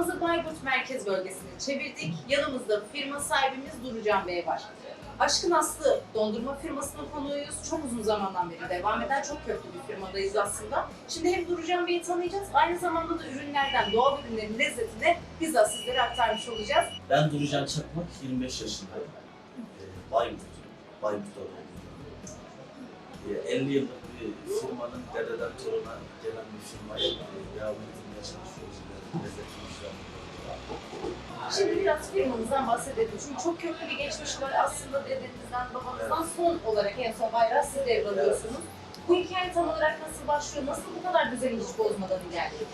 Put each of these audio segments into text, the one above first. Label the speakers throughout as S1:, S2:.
S1: Firmamızı Bayburt Merkez Bölgesi'ne çevirdik. Yanımızda firma sahibimiz Durucan Bey var. Aşkın Aslı dondurma firmasının konuğuyuz. Çok uzun zamandan beri devam eden çok köklü bir firmadayız aslında. Şimdi hem Durucan Bey'i tanıyacağız, aynı zamanda da ürünlerden, doğal ürünlerin lezzetini bizzat sizlere aktarmış olacağız.
S2: Ben Durucan Çakmak, 25 yaşındayım. Ee, Bayburt, Bayburt'ta doğdum. Ee, 50 yıllık bir firmanın dededen toruna gelen bir firmayı e, devam ettirmeye çalışıyoruz.
S1: Şimdi biraz firmamızdan bahsedelim. Çünkü çok köklü bir geçmiş var. Aslında dedenizden, babanızdan son olarak en son bayrağı siz devralıyorsunuz. Bu hikaye tam olarak nasıl başlıyor? Nasıl bu kadar düzeni hiç bozmadan ilerliyor?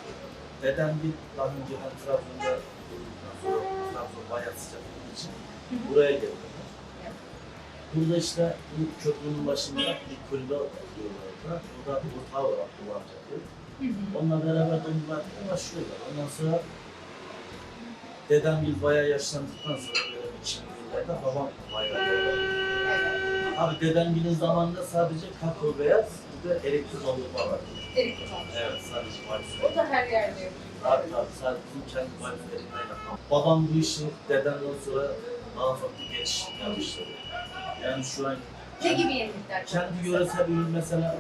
S2: Dedem bir daha önceden Trabzon'da bulunduktan sonra Trabzon bayağı sıcak olduğu için buraya geldiler. Burada işte bu köprünün başında bir kulübe diyorlar orada. O da ortağı var Abdullah amca. Onunla beraber dondurma yapmaya başlıyorlar. Ondan sonra dedem bir bayağı yaşlandıktan sonra böyle 2000 yıllarda babam bayağı
S1: Evet.
S2: Abi dedem günün zamanında sadece kakao beyaz bir de elektrik dondurma var.
S1: Derik olmuş.
S2: Evet sadece
S1: O da her yerde yapıyor.
S2: Abi tabii sadece bizim kendi valiflerinden yapmam. Babam bu işi dedemden sonra daha farklı geliştirmeye başladı. Yani şu an
S1: Ne gibi yenilikler?
S2: kendi yöresel ürün mesela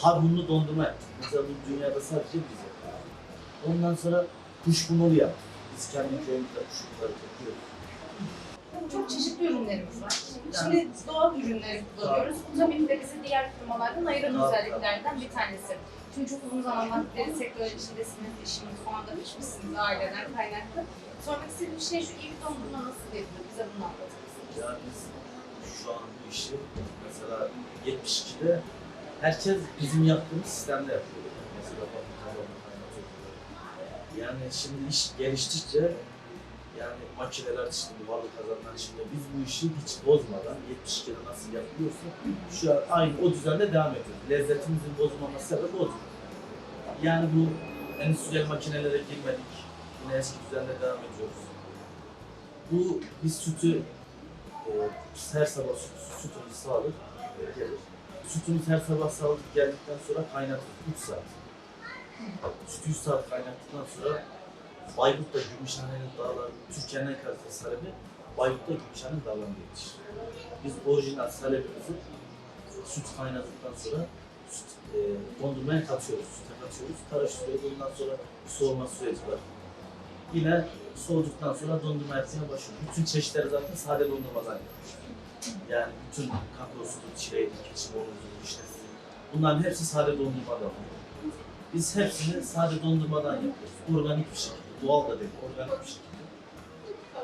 S2: tarhunlu dondurma yaptık. Mesela bu dünyada sadece biz yapıyoruz. Ondan sonra kuşbunulu yaptık. Biz kendi köyümüzde kuşbunları topluyoruz.
S1: Çok çeşitli ürünlerimiz var. Şimdi doğal ürünleri kullanıyoruz. Bu tabii de bizi diğer firmalardan ayıran
S2: Tabii,
S1: özelliklerden bir tanesi. Çünkü çok uzun zamandan beri sektör içindesiniz, işimiz mutfağında pişmişsiniz aileden kaynaklı. Sormak istediğim şey şu bir dondurma nasıl yapılır? Bize bunu anlatır mısınız?
S2: Ya biz şu an bu işi mesela 72'de herkes bizim yaptığımız sistemde yapıyor. Mesela bakın kavanoz kaynatıyor. Yani şimdi iş geliştikçe yani makineler çıktı, varlık kazanlar çıktı. Biz bu işi hiç bozmadan 72'de nasıl yapıyorsa şu an aynı o düzende devam ediyoruz. Lezzetimizin bozulmaması sebebi odur. Yani bu endüstriyel makinelere girmedik. Yine eski düzende devam ediyoruz. Bu biz sütü e, her sabah süt, sütümüz sağlık e, gelir. Sütümüz her sabah sağlık geldikten sonra kaynatır 3 saat. Sütü 3 saat kaynattıktan sonra Bayburt'ta Gümüşhane'nin dağları, Türkiye'nin en kaliteli salebi Bayburt'ta Gümüşhane'nin dağlarında yetişir. Biz orijinal salebimizi süt kaynadıktan sonra süt, e, dondurmaya katıyoruz, süte katıyoruz, karıştırıyoruz. Ondan sonra soğuma süreci var. Yine soğuduktan sonra dondurma yapmaya başlıyoruz. Bütün çeşitleri zaten sade dondurmadan yapıyoruz. Yani bütün kakaosudur, çileğidir, keçi boynuzudur, vişnesi. Bunların hepsi sade dondurmadan oluyor. Biz hepsini sade dondurmadan yapıyoruz. Organik bir şekilde, doğal da değil, organik bir şekilde.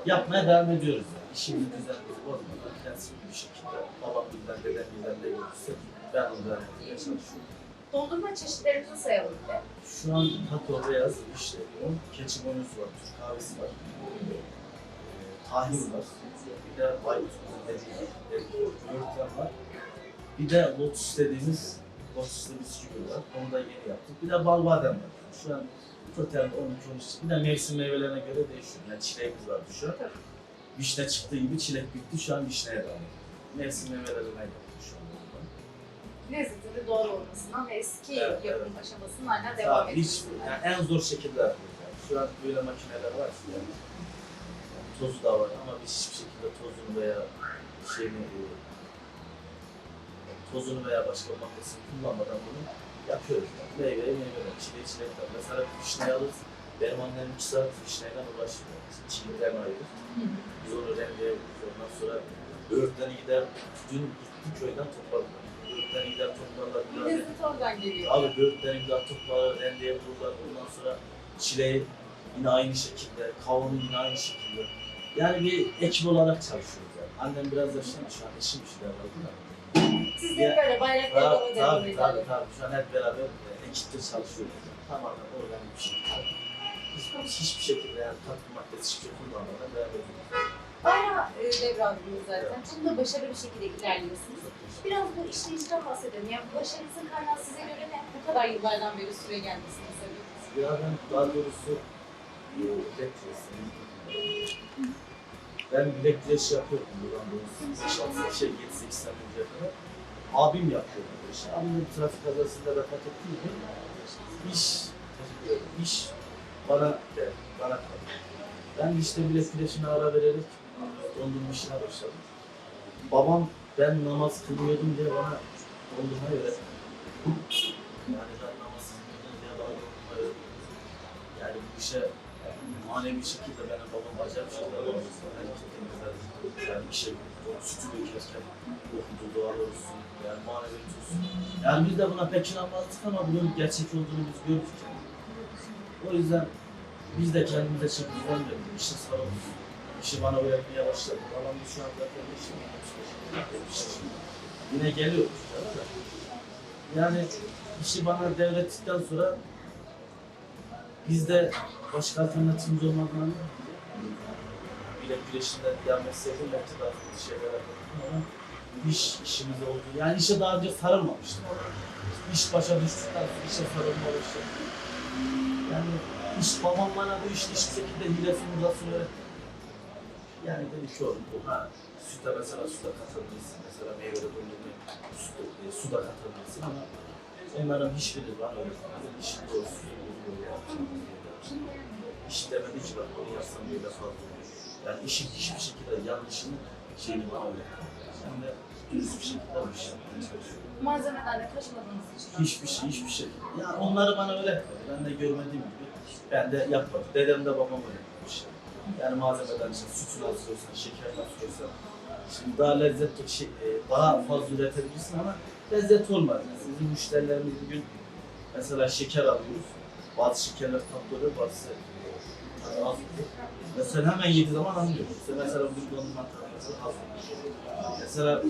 S2: Yapmaya devam ediyoruz yani. İşimizi düzenimizi bozmadan, prensipli bir şekilde. Babam bilden, dedem bilden de görürse ben onu devam etmeye çalışıyorum.
S1: Dondurma çeşitlerimizi sayalım bir de.
S2: Şu an kakao beyaz, işte keçi boynuzu var, Türk kahvesi var, tahin var, bir de dediğimiz böğürtlen var. Bir de lotus dediğimiz lotuslu bisküvi var, onu da yeni yaptık. Bir de bal badem var. Şu an totalde 12 13 bir de mevsim meyvelerine göre değişiyor. Yani çileğimiz var şu an. Vişne çıktığı gibi çilek bitti, şu an vişneye devam ediyor. Mevsim meyvelerine yaptık şu an.
S1: Lezzetli ve doğal olmasından ve eski
S2: Evet,
S1: yapım aşamasının hala devam etmesinden.
S2: yani en zor şekilde yapıyoruz. Yani. Şu an böyle makineler var yani. Tozu da var ama biz hiçbir şekilde tozunu veya şeyini tozunu veya başka maddesini kullanmadan bunu yapıyoruz. Yani. Meyve, meyveler, çile, çilekler. Mesela bir vişneyi alırız. Benim annem 3 saat vişneyle uğraşıyor. Çiğden ayırır. Biz onu rendeye vururuz. Ondan sonra böğürtleni gider. Dün gitti köyden topladılar. Böğürtleni gider toplarlar. biraz-
S1: Lezzet oradan geliyor.
S2: Abi böğürtlerini güzel toplar, rendeye vururlar. Ondan sonra çileği yine aynı şekilde, kavunu yine aynı şekilde. Yani bir ekip olarak çalışıyoruz yani. Annem biraz yaşlandı şu an eşim bir şeyler değil mi?
S1: Siz de
S2: Ya-
S1: böyle bayraklara
S2: Tabii
S1: doğru
S2: tabii tabii,
S1: edelim.
S2: tabii. Şu an hep beraber e, ekipte çalışıyoruz. Yani. Tamamen organik bir şekilde. Hiç, hiçbir şekilde yani katkı maddesi hiçbir şey kullanmadan ediyoruz.
S1: Bayrağı e, devraldınız zaten. Çok da başarılı bir şekilde ilerliyorsunuz. Biraz bu işleyişten bahsedelim. Yani bu başarınızın kaynağı size göre ne? Bu kadar yıllardan beri süre gelmesini sebebi.
S2: Ya ben daha doğrusu bilek güreşi. Ben bilek güreşi yapıyordum buradan doğrusu. 5-6 şey 7-8 sene önce kadar. Abim yapıyordu bu işi. Abim de trafik kazasında vefat ettiği için iş, iş bana de, bana kaldı. Ben işte bile güreşine ara vererek dondurma işine başladım. Babam ben namaz kılıyordum diye bana dondurma öğretti. Yani ben namaz kılıyordum diye bana dondurma öğretti. Yani bu işe manevi şekilde benim babam acayip şeyler oldu. Hareketini güzel. Yani işe sütü dökerken okudu dualar olsun. Yani manevi olsun. Yani biz de buna pek inanmazdık ama bunun gerçek olduğunu biz gördük. O yüzden biz de kendimize çok güven verdik. İşe sarıldık. İşi bana öğretmeye başladı. Babam da şu an zaten işim Yine geliyor. Yani işi bana devrettikten sonra biz de başka alternatifimiz olmadığını bile güreşinde etseydim belki daha farklı şeyler yapardım ama iş işimiz oldu. Yani işe daha önce sarılmamıştım. İş başa düştükten sonra işe sarılma oluştu. Yani iş babam bana bu işte hiçbir şekilde uzasın öğretti. Yani dedi ki oğlum bu ha süte mesela suda katabilirsin. Mesela meyvede dondurmayı su, e, suda katabilirsin ama onların hiçbiri bana öğretmedi. İşin doğrusu böyle yapacağım, böyle yapacağım. İş demedi ki bak bunu yapsam böyle fazla. Yani işin hiçbir şekilde yanlışını şeyini bana öğretmedi. Ben de dürüst bir şekilde bu işi yapmaya çalışıyorum.
S1: Malzemeden de kaçmadığınız için.
S2: Hiçbir şey, hiçbir şey. Yani onları bana öğretmedi. Ben de görmediğim gibi ben de yapmadım. Dedem de babam öğretmiş. Yani malzemeden işte sütü nasıl koysan, şeker nasıl koysan. Şimdi daha lezzetli şey, e, daha fazla üretebilirsin ama lezzet olmaz. Yani bizim müşterilerimiz bugün mesela şeker alıyoruz. Bazı şekerler tatlı oluyor, bazısı az oluyor. Mesela hemen yediği zaman anlıyor. İşte mesela bir dondurma tatlısı az oluyor. Mesela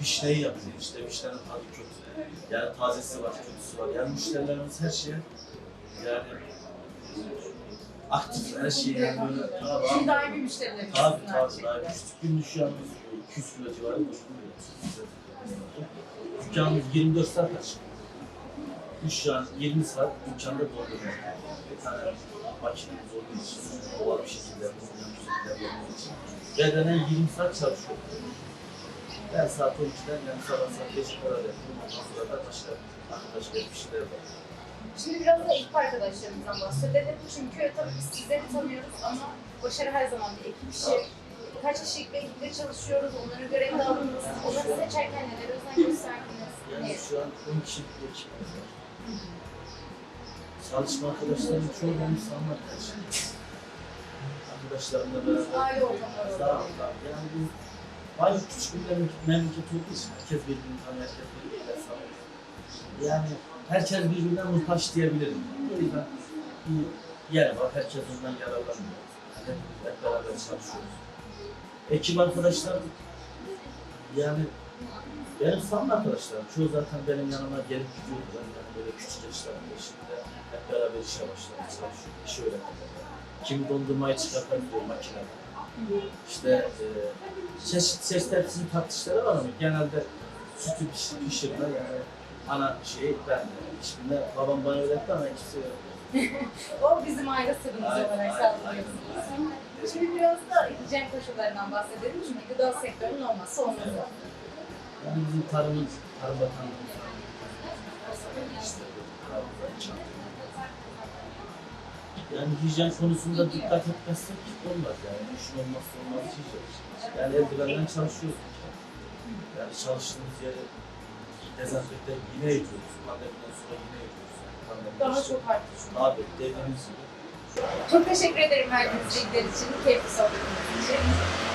S2: vişneyi yapıyor. İşte vişnenin tadı kötü. Yani tazesi var, kötüsü var. Yani müşterilerimiz her şeye yani aktif her şeyi yani böyle tabii
S1: Şimdi daimi müşterilerimiz.
S2: tabii tabii daha küçük gün biz 200 kilo civarı koşuyoruz. Dükkanımız 24 saat açık. Biz şu an 20 saat dükkanda dolduruyoruz. Bir tane makinemiz olduğu için, doğal bir şekilde, hızlı bir şekilde yapmamız için. Bedenen 20 saat çalışıyor. Ben saat 12'den yani sabah saat 5'e kadar yapıyorum. Ondan sonra da başka arkadaş gelip bir şeyler yapıyor.
S1: Şimdi biraz da ekip arkadaşlarımızdan bahsedelim. Çünkü tabii biz sizleri tanıyoruz ama başarı her zaman bir ekip işi. Kaç kişilik bir ekiple çalışıyoruz, onların görev dağılımımız, onları seçerken neler özen gösterdiniz?
S2: Yani şu an 10 kişilik bir ekip var. Çalışma arkadaşlarım çoğu benim sanmak Arkadaşlarımla beraber olun. Yani biz bayağı küçük bir memleket, olduğu için herkes birbirini tanıyor, herkes birbiriyle sanıyor. Yani herkes birbirinden muhtaç diyebilirim. O yüzden bir yer var, herkes ondan yararlanıyor. Yani hep beraber çalışıyoruz. Ekip arkadaşlar yani benim samimi arkadaşlarım. Çoğu zaten benim yanıma gelip gidiyorlar. Yani böyle küçük yaşlarında şimdi hep beraber işe başladık. Çalışıyoruz, iş öğrendik. Kimi dondurmayı çıkartabiliyor makinede. İşte e, çeşit çeşit hepsinin tartışları var ama genelde sütü piş- pişirme yani ana şey ben de. Hiçbirine babam bana öğretti ama ikisi.
S1: O bizim aile sırrımız olarak sağlıyorsunuz. Şimdi biraz da hijyen koşullarından bahsedelim. Çünkü gıda sektörünün olmazsa olmazı.
S2: Yani bizim tarımın, tarım işte, yani hijyen konusunda dikkat etmezsek olmaz yani. İşin olmazsa olmaz hijyen. Yani eldivenden çalışıyoruz. Yani çalıştığımız yeri dezenfekte yine ediyoruz. Pandemiden sonra yine ediyoruz. Yani pandemi
S1: Daha
S2: işte-
S1: çok arttı çünkü.
S2: Abi dediğimiz gibi
S1: Çok teşekkür ederim verdiğiniz bilgiler için, keyifli sohbetiniz için.